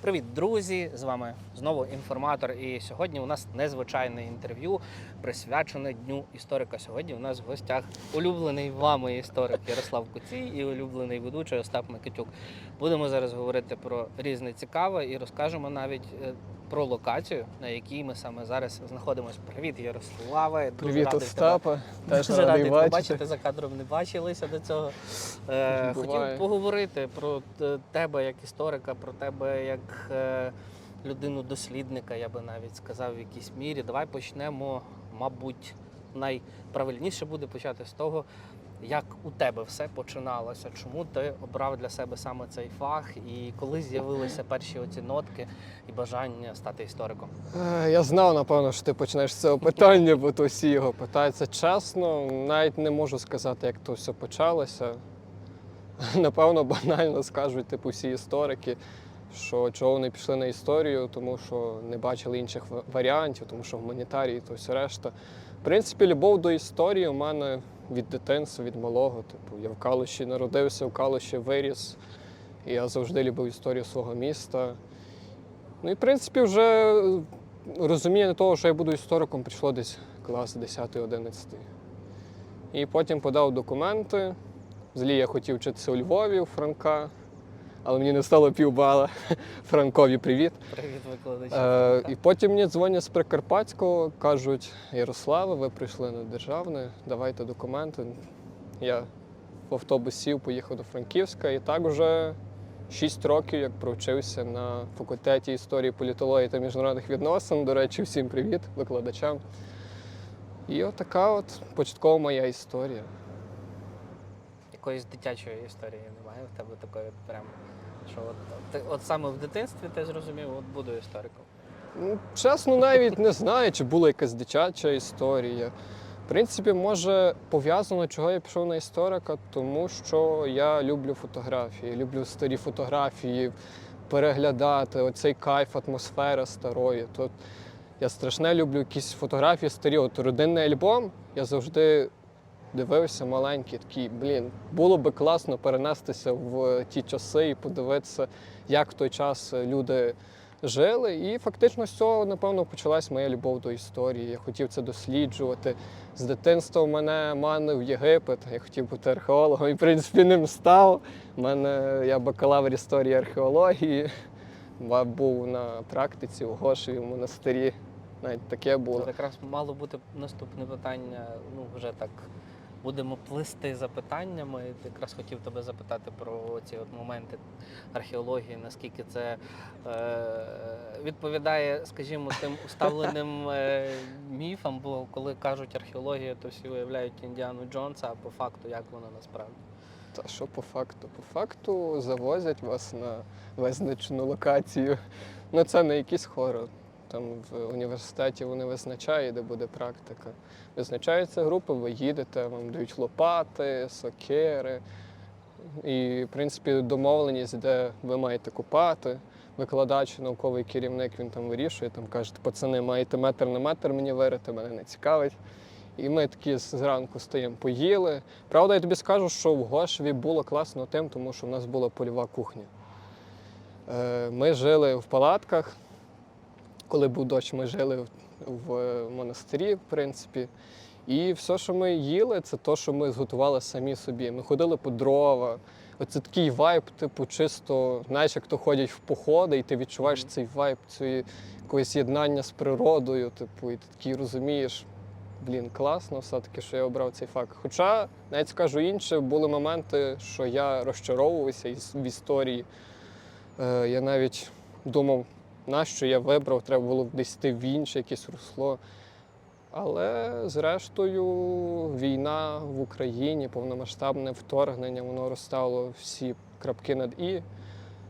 Привіт, друзі! З вами знову інформатор. І сьогодні у нас незвичайне інтерв'ю, присвячене Дню історика. Сьогодні у нас в гостях улюблений вами історик Ярослав Куцій і улюблений ведучий Остап Микитюк. Будемо зараз говорити про різне цікаве і розкажемо навіть е, про локацію, на якій ми саме зараз знаходимося. Привіт, Ярославе! Привіт, Остапа. Теж радий радий бачити. бачити за кадром. Не бачилися до цього. Е, хотів поговорити про тебе як історика, про тебе як е, людину-дослідника, я би навіть сказав, в якійсь мірі. Давай почнемо, мабуть, найправильніше буде почати з того, як у тебе все починалося. Чому ти обрав для себе саме цей фах, і коли з'явилися перші оці нотки і бажання стати істориком? Е, Я знав, напевно, що ти почнеш з цього питання, бо то всі його питаються. Чесно, навіть не можу сказати, як то все почалося. Напевно, банально скажуть, типу, всі історики, що чого вони пішли на історію, тому що не бачили інших варіантів, тому що гуманітарії то все решта. В принципі, любов до історії у мене від дитинства, від малого. Типу, я в Калуші народився, в Калуші виріс. І я завжди любив історію свого міста. Ну і в принципі, вже розуміння того, що я буду істориком, прийшло десь клас 10-11. І потім подав документи. Взагалі я хотів вчитися у Львові, у Франка, але мені не стало півбала. Франкові привіт. Привіт, викладачі. Е, і потім мені дзвонять з Прикарпатського, кажуть: Ярославе, ви прийшли на державне, давайте документи. Я в автобус сів, поїхав до Франківська, і так вже 6 років, як провчився на факультеті історії, політології та міжнародних відносин. До речі, всім привіт, викладачам. І отака от початкова моя історія. Якоїсь дитячої історії немає в тебе такої от прям. Що от, ти, от саме в дитинстві ти зрозумів, от буду істориком. Ну, Чесно, навіть не знаю, чи була якась дитяча історія. В принципі, може пов'язано, чого я пішов на історика, тому що я люблю фотографії, люблю старі фотографії, переглядати оцей кайф, атмосфера старої. Тут я страшне люблю якісь фотографії старі. От родинний альбом я завжди дивився маленький, такий, блін, було би класно перенестися в ті часи і подивитися, як в той час люди жили. І фактично з цього, напевно, почалась моя любов до історії. Я хотів це досліджувати. З дитинства мене манив Єгипет. Я хотів бути археологом і, в принципі, ним став. У мене я бакалавр історії археології. Ва- Був на практиці у Гошеві в монастирі. Навіть таке було. Це якраз мало бути наступне питання. Ну, вже так будемо плисти за питаннями. Якраз хотів тебе запитати про ці от моменти археології, наскільки це е, відповідає, скажімо, тим уставленим е, міфам, бо коли кажуть археологія, то всі уявляють Індіану Джонса, а по факту як воно насправді. Та що по факту? По факту завозять вас на визначену локацію. Ну це не якийсь хорор. Там в університеті вони визначають, де буде практика. Визначаються групи, ви їдете, вам дають лопати, сокири. І, в принципі, домовленість, де ви маєте купати. Викладач, науковий керівник, він там вирішує, там кажуть, пацани, маєте метр на метр мені вирити, мене не цікавить. І ми такі зранку стоїмо, поїли. Правда, я тобі скажу, що в Гошеві було класно тим, тому що в нас була польова кухня. Е, Ми жили в палатках. Коли був дощ, ми жили в- в монастирі, в принципі. І все, що ми їли, це те, що ми зготували самі собі. Ми ходили по дрова. Оце такий вайб, типу, чисто, знаєш, як то ходять в походи, і ти відчуваєш цей вайб, цієї якогось єднання з природою, типу, і ти такий розумієш, блін, класно все-таки, що я обрав цей факт. Хоча, навіть скажу інше, були моменти, що я розчаровувався в історії. Е, я навіть думав, нащо я вибрав, треба було б десь йти в інше якесь русло. Але зрештою, війна в Україні, повномасштабне вторгнення, воно розставило всі крапки над І.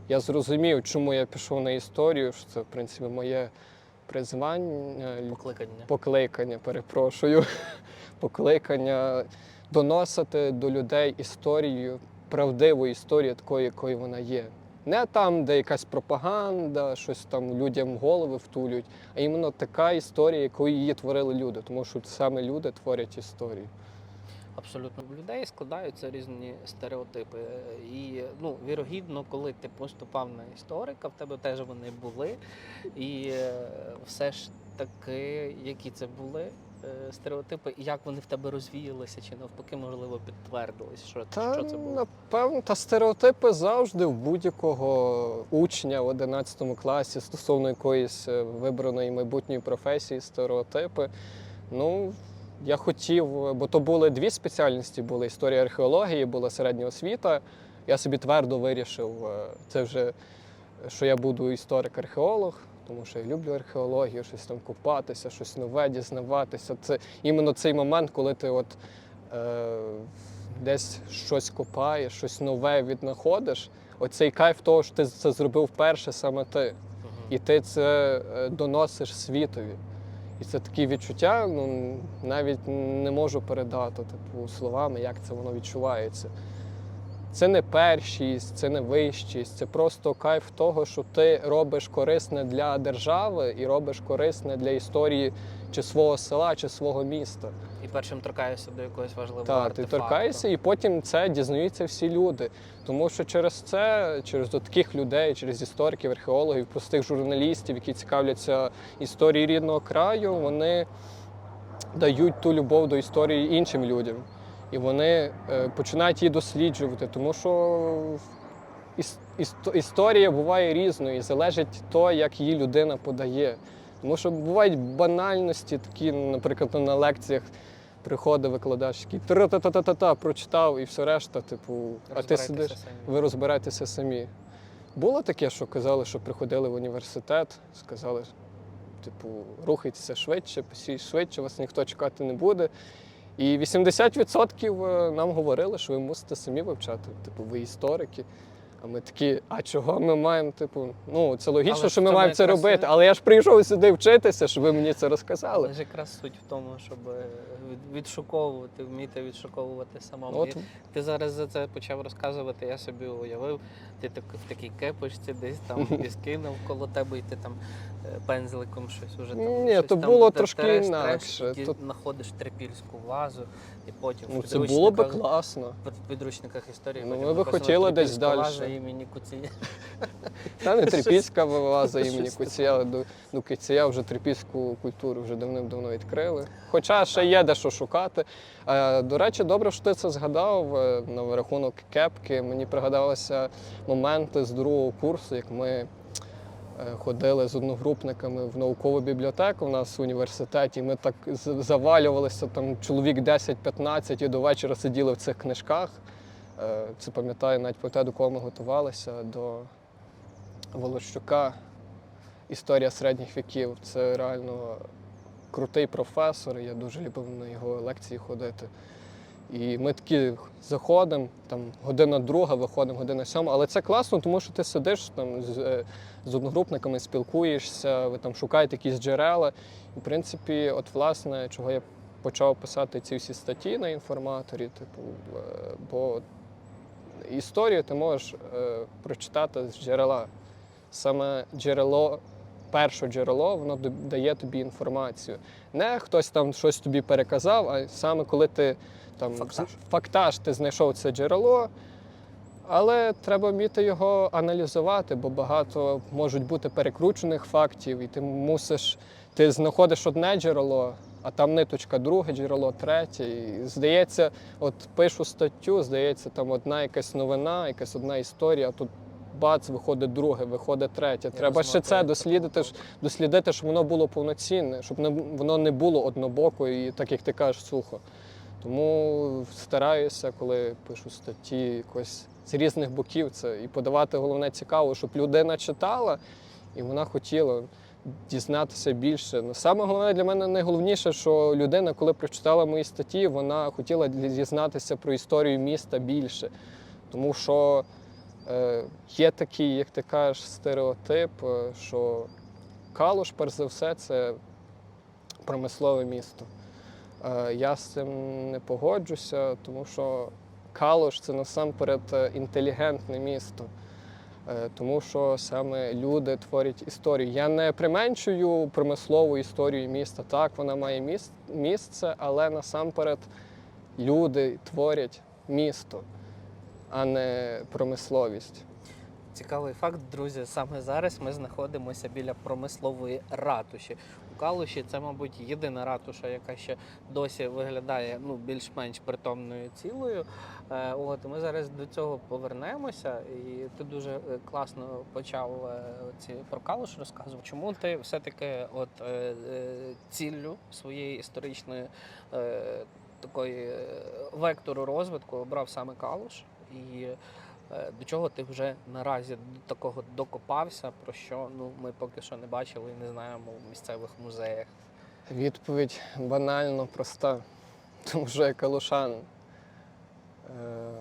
Я зрозумів, чому я пішов на історію, що це, в принципі, моє призвання, Покликання. покликання, перепрошую, покликання доносити до людей історію, правдиву історію такою, якою вона є. Не там, де якась пропаганда, щось там людям голови втулюють, а іменно така історія, якою її творили люди, тому що саме люди творять історію. абсолютно в людей складаються різні стереотипи. І ну, вірогідно, коли ти поступав на історика, в тебе теж вони були. І е, все ж таки, які це були стереотипи, і як вони в тебе розвіялися, чи навпаки, можливо, підтвердились? Що, Та що це було? напевно, та стереотипи завжди в будь-якого учня в 11 класі стосовно якоїсь е, вибраної майбутньої професії, стереотипи. Ну, я хотів, е, бо то були дві спеціальності: були історія археології, була середня освіта. Я собі твердо вирішив, е, це вже що я буду історик-археолог, тому що я люблю археологію, щось там купатися, щось нове, дізнаватися. Це іменно цей момент, коли ти от е, десь щось копаєш, щось нове віднаходиш. Оцей кайф того, що ти це зробив вперше саме ти. І ти це е, доносиш світові. І це такі відчуття, ну навіть не можу передати типу, словами, як це воно відчувається. Це не першість, це не вищість, це просто кайф того, що ти робиш корисне для держави і робиш корисне для історії чи свого села, чи свого міста. І першим торкаєшся до якогось важливого Так, ти торкаєшся, і потім це дізнаються всі люди. Тому що через це, через таких людей, через істориків, археологів, простих журналістів, які цікавляться історією рідного краю, вони дають ту любов до історії іншим людям. І вони е, починають її досліджувати, тому що іс- іс- історія буває різною і залежить то, як її людина подає. Тому що бувають банальності, такі, наприклад, на лекціях приходить викладач, який тра-та-та-та-та прочитав і все решта, типу, а ти сидиш, самі. ви розбираєтеся самі. Було таке, що казали, що приходили в університет, сказали, типу, рухайтеся швидше, швидше, вас ніхто чекати не буде. І 80% нам говорили, що ви мусите самі вивчати. Типу, ви історики. А ми такі, а чого ми маємо? Типу, ну це логічно, Але що ми маємо це робити. Але я ж прийшов сюди вчитися, щоб ви мені це розказали. Але ж якраз суть в тому, щоб е, відшуковувати, вміти відшуковувати самому. От ти зараз за це почав розказувати, я собі уявив, ти так в такій кепочці десь там піски навколо тебе, і ти там е, пензликом щось уже там. Ні, щось то було де трошки інакше. Тут- знаходиш трипільську вазу, і потім ну в це було би підручниках- класно. в підручниках історії. Ну, потім ми би хотіли десь «Трипільська дальше». ваза імені Куціня. Та не трипільська ваза імені Щось Куція. До, до Куція вже трипільську культуру вже давним-давно відкрили. Хоча ще є де що шукати. Е, До речі, добре, що ти це згадав е, на рахунок кепки. Мені пригадалися моменти з другого курсу, як ми ходили з одногрупниками в наукову бібліотеку у нас в університеті. Ми так завалювалися там чоловік 10-15 і до вечора сиділи в цих книжках. Е, Це пам'ятаю навіть по те, до кого ми готувалися до Волощука. Історія середніх віків. Це реально крутий професор. Я дуже любив на його лекції ходити. І ми такі заходимо, там година друга, виходимо, година сьома. Але це класно, тому що ти сидиш там з, е, з одногрупниками, спілкуєшся, ви там шукаєте якісь джерела. І, в принципі, от власне, чого я почав писати ці всі статті на інформаторі, типу, е, бо історію ти можеш е, прочитати з джерела. Саме джерело, перше джерело, воно дає тобі інформацію. Не хтось там щось тобі переказав, а саме коли ти там Фактаж. фактаж ти знайшов це джерело. Але треба вміти його аналізувати, бо багато можуть бути перекручених фактів, і ти мусиш, ти знаходиш одне джерело, а там ниточка, друге джерело, третє. І здається, от пишу статтю, здається, там одна якась новина, якась одна історія, а тут бац, виходить друге, виходить третє. Треба ще це дослідити, дослідити, щоб воно було повноцінне, щоб не, воно не було однобоко і так, як ти кажеш, сухо. Тому стараюся, коли пишу статті якось з різних боків це і подавати головне цікаво, щоб людина читала і вона хотіла дізнатися більше. Ну, саме головне для мене найголовніше, що людина, коли прочитала мої статті, вона хотіла дізнатися про історію міста більше. Тому що є такий, як ти кажеш, стереотип, е, що Калуш, перш за все, це промислове місто. Е, Я з цим не погоджуся, тому що Калуш це насамперед е, інтелігентне місто. Е, Тому що саме люди творять історію. Я не применшую промислову історію міста. Так, вона має місце, але насамперед люди творять місто, а не промисловість. Цікавий факт, друзі. Саме зараз ми знаходимося біля промислової ратуші. У Калуші це, мабуть, єдина ратуша, яка ще досі виглядає ну, більш-менш притомною цілою. Е, От ми зараз до цього повернемося, і ти дуже е, класно почав е, ці про Калуш розказувати. Чому ти все-таки от ціллю своєї історичної такої вектору розвитку обрав саме Калуш? І Е, До чого ти вже наразі до такого докопався, про що ну ми поки що не бачили і не знаємо в місцевих музеях. Відповідь банально проста, тому що я калушан. Е,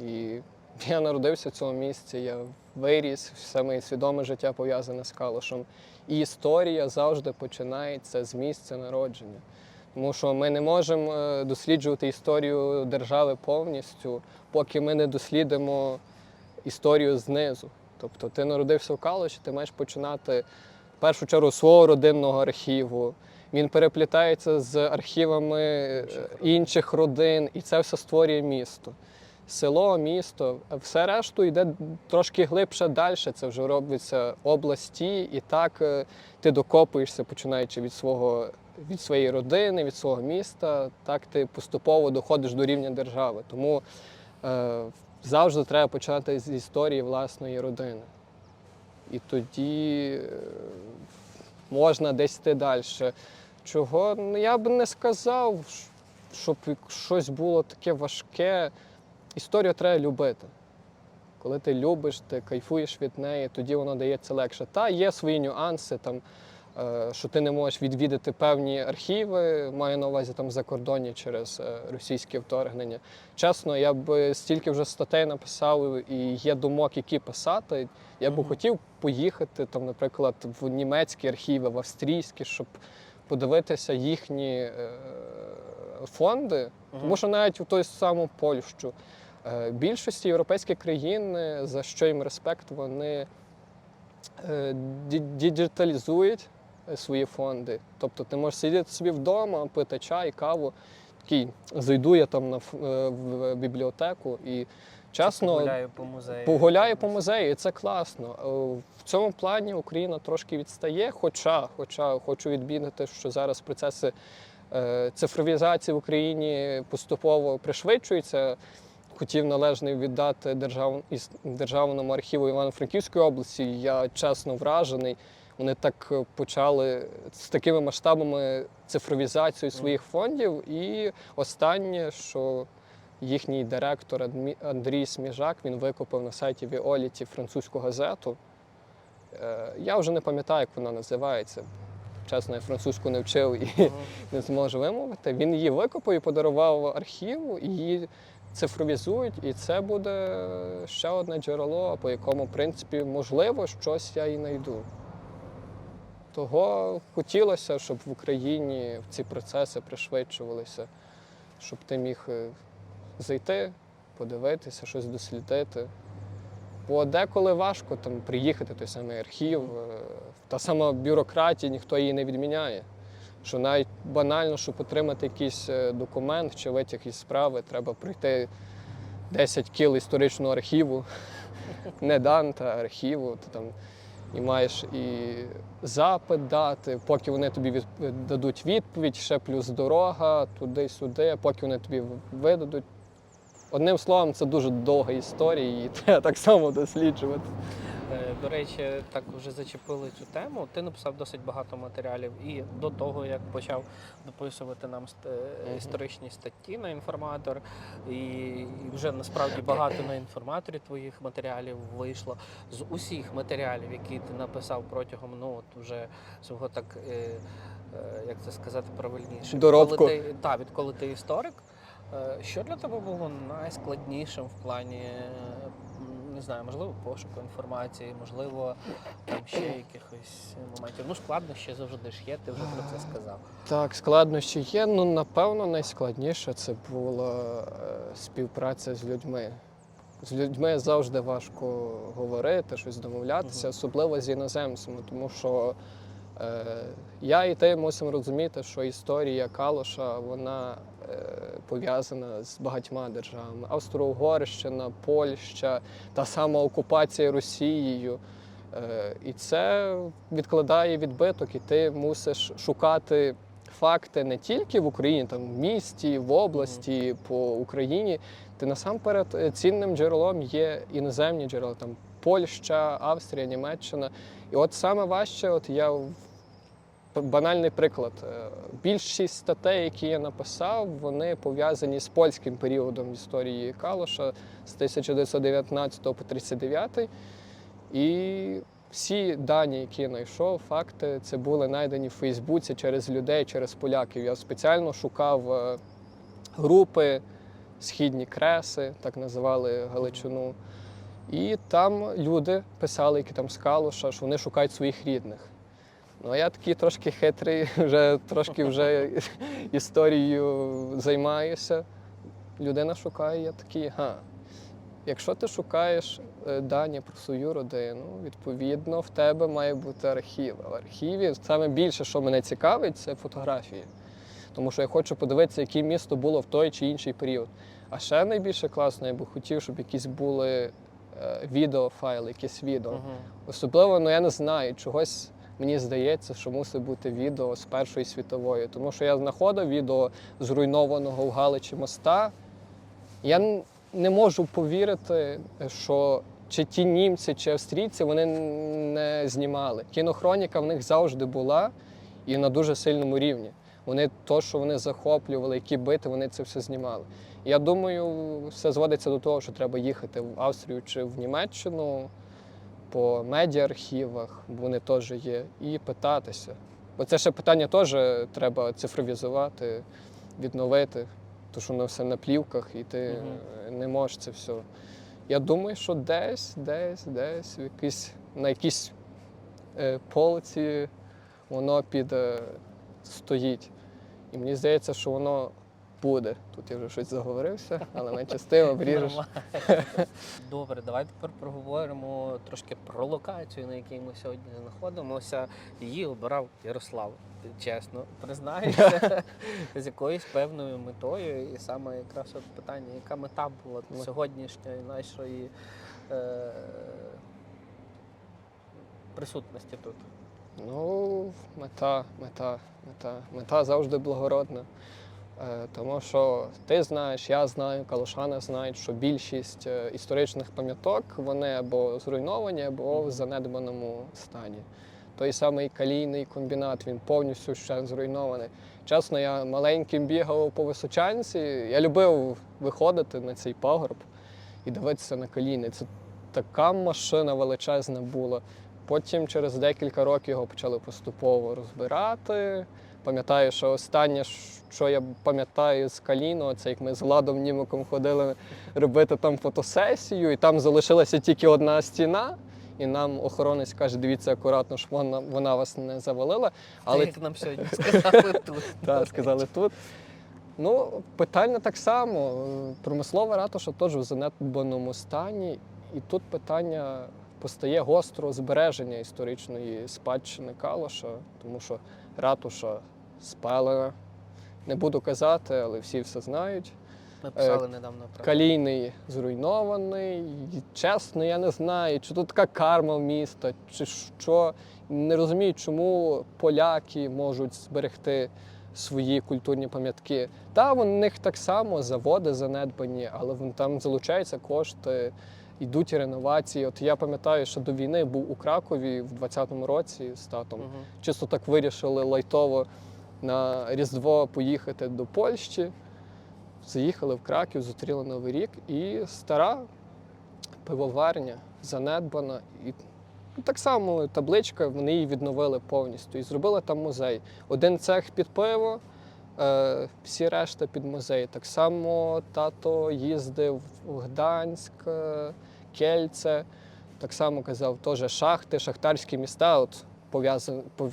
і я народився в цьому місці, я виріс, все моє свідоме життя пов'язане з калушем. І історія завжди починається з місця народження. Тому що ми не можемо е, досліджувати історію держави повністю, поки ми не дослідимо історію знизу. Тобто ти народився в Калуші, ти маєш починати в першу чергу свого родинного архіву. Він переплітається з архівами е, Інших родин. інших родин, і це все створює місто. Село, місто, все решту йде трошки глибше далі. Це вже робиться області, і так е, ти докопуєшся, починаючи від свого від своєї родини, від свого міста, так ти поступово доходиш до рівня держави. Тому е, завжди треба почати з історії власної родини. І тоді е, можна десь йти далі. Чого ну, я б не сказав, щоб щось було таке важке. Історію треба любити. Коли ти любиш, ти кайфуєш від неї, тоді воно дається легше. Та є свої нюанси, там, що ти не можеш відвідати певні архіви, маю на увазі там закордонні через е, російське вторгнення. Чесно, я б стільки вже статей написав і є думок, які писати. Я б хотів поїхати, там, наприклад, в німецькі архіви, в австрійські, щоб подивитися їхні е, фонди. Тому що навіть у той саму Польщу е, більшості європейських країн, е, за що їм респект, вони е, діджиталізують е, свої фонди. Тобто ти можеш сидіти собі вдома, пити чай, каву. Такий зайду я там на е, в бібліотеку і чесно. гуляю по музею. Погуляю по музею, і це класно. Е, В цьому плані Україна трошки відстає, хоча, хоча хочу відмітити, що зараз процеси е, цифровізації в Україні поступово пришвидшуються. Хотів належний віддати держав... із- Державному архіву Івано-Франківської області. Я чесно вражений. Вони так е, почали з такими масштабами цифровізацію своїх фондів. І останнє, що їхній директор Андрій Сміжак він викупив на сайті Віоліті французьку газету. Е, Я вже не пам'ятаю, як вона називається. Чесно, я французьку не вчив і Мгм. не зможу вимовити. Він її викупив і подарував архіву, і її цифровізують, і це буде ще одне джерело, по якому, в принципі, можливо, щось я і знайду. Того хотілося, щоб в Україні ці процеси пришвидшувалися, щоб ти міг е, зайти, подивитися, щось дослідити. Бо деколи важко там приїхати той самий архів, е, та сама бюрократія, ніхто її не відміняє. Що навіть банально, щоб отримати якийсь е, документ чи витяг із справи, треба пройти 10 кіл історичного архіву, не данта, архіву. Ти там і маєш і запит дати, поки вони тобі дадуть відповідь, ще плюс дорога, туди-сюди, поки вони тобі видадуть. Одним словом, це дуже довга історія, і треба так само досліджувати. Е, До речі, так вже зачепили цю тему. Ти написав досить багато матеріалів і до того, як почав дописувати нам е, історичні статті на інформатор, і вже насправді багато на інформаторі твоїх матеріалів вийшло. З усіх матеріалів, які ти написав протягом ну от уже свого так. е, Як це сказати правильніше? Доробку. Відколи ти, та, відколи ти історик, що для тебе було найскладнішим в плані, не знаю, можливо, пошуку інформації, можливо, там ще якихось моментів. Ну, складнощі завжди ж є, ти вже про це сказав. Так, складнощі є. Ну, напевно, найскладніше це була е, співпраця з людьми. З людьми завжди важко говорити, щось домовлятися, особливо з іноземцями, тому що Е, Я і ти мусимо розуміти, що історія Калоша вона пов'язана з багатьма державами: Австро-Угорщина, Польща, та сама окупація Росією. Е, І це відкладає відбиток, і ти мусиш шукати факти не тільки в Україні, там в місті, в області, по Україні. Ти насамперед е, цінним джерелом є іноземні джерела, там Польща, Австрія, Німеччина. І от саме важче, от я банальний приклад. Е, Більшість статей, які я написав, вони пов'язані з польським періодом історії Калоша з 1919 по 39. І всі дані, які я знайшов, факти, це були знайдені в Фейсбуці через людей, через поляків. Я спеціально шукав е, групи Східні Креси, так називали Галичину. І там люди писали, які там з Калуша, що вони шукають своїх рідних. Ну, я такий трошки хитрий, вже трошки вже історією займаюся. Людина шукає, я такий, га. Якщо ти шукаєш е, дані про свою родину, відповідно, в тебе має бути архів. А в архіві саме більше, що мене цікавить, це фотографії. Тому що я хочу подивитися, яке місто було в той чи інший період. А ще найбільше класно, я би хотів, щоб якісь були е, відеофайли, якісь відео. Мгм. Особливо, ну я не знаю, чогось мені здається, що мусить бути відео з Першої світової. Тому що я знаходив відео зруйнованого в Галичі моста. Я не можу повірити, що чи ті німці, чи австрійці вони не знімали. Кінохроніка в них завжди була і на дуже сильному рівні. Вони то, що вони захоплювали, які бити, вони це все знімали. Я думаю, все зводиться до того, що треба їхати в Австрію чи в Німеччину по медіархівах, бо вони теж є, і питатися. Бо це ще питання теж треба цифровізувати, відновити, тому що воно все на плівках, і ти Мгм. не можеш це все. Я думаю, що десь, десь, десь, в якійсь, на якійсь е, полиці воно під е, стоїть. І мені здається, що воно буде. Тут я вже щось заговорився, але найчастиво обріжеш. Нормально. Добре, давай тепер проговоримо трошки про локацію, на якій ми сьогодні знаходимося. Її обирав Ярослав. Чесно признаєшся, з якоюсь певною метою. І саме якраз от питання, яка мета була сьогоднішньої нашої е, присутності тут. Ну, мета, мета, мета. Мета завжди благородна. Е, Тому що ти знаєш, я знаю, калушани знають, що більшість е, історичних пам'яток вони або зруйновані, або в занедбаному стані. Той самий калійний комбінат, він повністю ще зруйнований. Чесно, я маленьким бігав по височанці. Я любив виходити на цей пагорб і дивитися на калійний. Це така машина величезна була. Потім через декілька років його почали поступово розбирати. Пам'ятаю, що останнє, що я пам'ятаю з Каліно, це як ми з Владом Німиком ходили робити там фотосесію, і там залишилася тільки одна стіна. І нам охоронець каже, дивіться акуратно, щоб вона, вона вас не завалила. Але як нам сьогодні сказали тут. так, сказали тут. Ну, питання так само. Промислова ратуша теж в занедбаному стані. І тут питання постає гостро збереження історичної спадщини Калоша, тому що ратуша спалена. Не буду казати, але всі все знають. Ми писали недавно про Калійний зруйнований. Чесно, я не знаю, чи тут така карма в міста, чи що. Не розумію, чому поляки можуть зберегти свої культурні пам'ятки. Та у них так само заводи занедбані, але вон там залучаються кошти, йдуть реновації. От я пам'ятаю, що до війни був у Кракові в 20-му році з татом. Мгм. Чисто так вирішили лайтово на Різдво поїхати до Польщі. Заїхали в Краків, зустріли Новий рік, і стара пивоварня занедбана. І ну, так само табличка, вони її відновили повністю і зробили там музей. Один цех під пиво, е, всі решта під музей. Так само тато їздив в Гданськ, е, Кельце. Так само казав, теж шахти, шахтарські міста. От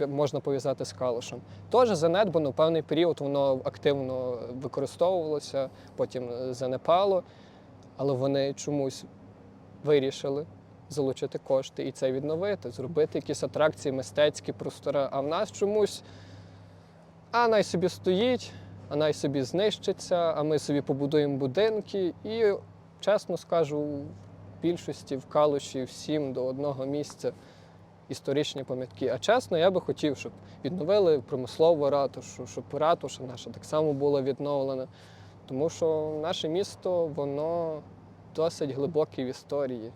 можна пов'язати з калушем. Теж занедбано, певний період воно активно використовувалося, потім е, занепало, але вони чомусь вирішили залучити кошти і це відновити, зробити якісь атракції, мистецькі простори. А в нас чомусь а най собі стоїть, а най собі знищиться, а ми собі побудуємо будинки. І, чесно скажу, в більшості в Калуші всім до одного місця історичні пам'ятки. А чесно, я би хотів, щоб відновили промислову ратушу, щоб ратуша наша так само була відновлена. Тому що наше місто, воно досить глибоке в історії.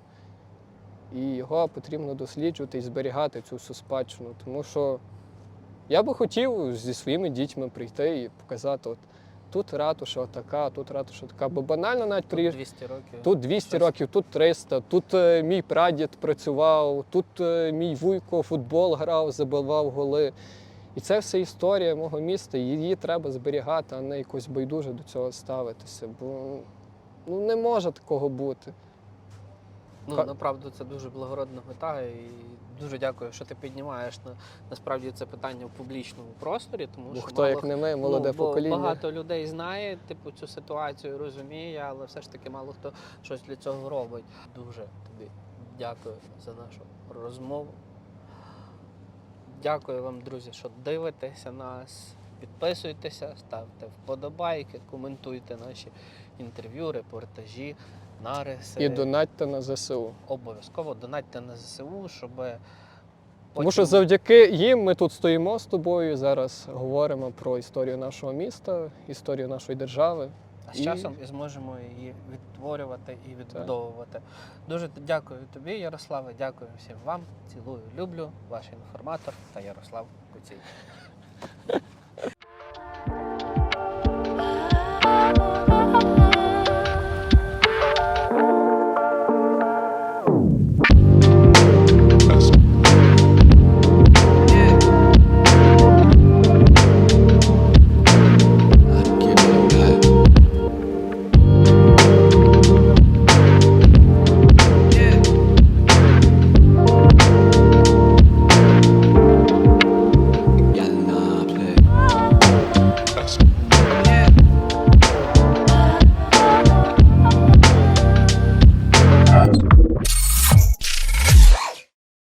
І його потрібно досліджувати і зберігати цю всю спадщину. Тому що я би хотів зі своїми дітьми прийти і показати, от тут ратуша така, тут ратуша така. Бо банально навіть Тут приїжджати. 200 років. Тут 200 Щось. років, тут 300, тут е, мій прадід працював, тут е, мій вуйко футбол грав, забивав голи. І це все історія мого міста, і її треба зберігати, а не якось байдуже до цього ставитися. Бо ну, не може такого бути. Ну, Ка- направду це дуже благородна мета, і дуже дякую, що ти піднімаєш на, насправді це питання в публічному просторі, тому Бо що хто, мало як не ми, молоде ну, покоління. Багато людей знає, типу, цю ситуацію розуміє, але все ж таки мало хто щось для цього робить. Дуже тобі дякую за нашу розмову. Дякую вам, друзі, що дивитеся нас. Підписуйтеся, ставте вподобайки, коментуйте наші інтерв'ю, репортажі, нариси. І донатьте на ЗСУ. Обов'язково донатьте на ЗСУ, щоб Тому що завдяки їм ми тут стоїмо з тобою зараз говоримо про історію нашого міста, історію нашої держави. А з І- часом і зможемо її відтворювати і відбудовувати. Дуже т- дякую тобі, Ярославе. Дякую всім вам. Цілую, люблю. Ваш інформатор та Ярослав Куцій.